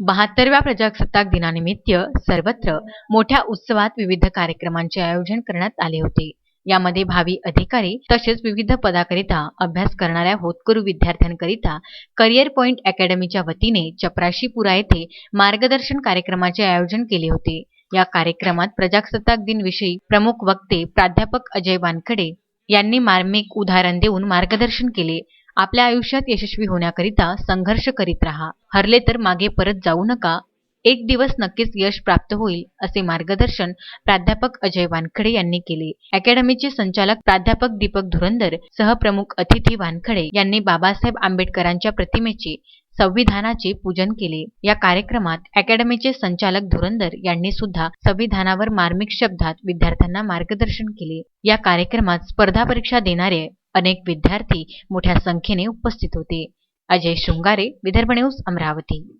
बहात्तरव्या प्रजासत्ताक दिनानिमित्त सर्वत्र मोठ्या उत्सवात विविध कार्यक्रमांचे आयोजन करण्यात आले होते. यामध्ये भावी अधिकारी तसेच विविध पदाकरिता अभ्यास करणाऱ्या होतकरू विद्यार्थ्यांकरिता करिअर पॉइंट अकॅडमीच्या वतीने चपराशीपुरा येथे मार्गदर्शन कार्यक्रमाचे आयोजन केले होते. या कार्यक्रमात प्रजासत्ताक दिन विषयी प्रमुख वक्ते प्राध्यापक अजय वानखडे यांनी मार्मिक उदाहरण देऊन मार्गदर्शन केले. आपल्या आयुष्यात यशस्वी होण्याकरिता संघर्ष करीत राहा. हरले तर मागे परत जाऊ नका. एक दिवस नक्कीच यश प्राप्त होईल असे मार्गदर्शन प्राध्यापक अजय वानखडे यांनी केले. अकॅडमीचे संचालक प्राध्यापक दीपक धुरंदर सहप्रमुख अतिथी वानखडे यांनी बाबासाहेब आंबेडकरांच्या प्रतिमेचे संविधानाचे पूजन केले. या कार्यक्रमात अकॅडमीचे संचालक धुरंदर यांनी सुद्धा संविधानावर मार्मिक शब्दात विद्यार्थ्यांना मार्गदर्शन केले. या कार्यक्रमात स्पर्धा परीक्षा देणारे अनेक विद्यार्थी मोठ्या संख्येने उपस्थित होते. अजय शृंगारे विदर्भ न्यूज अमरावती.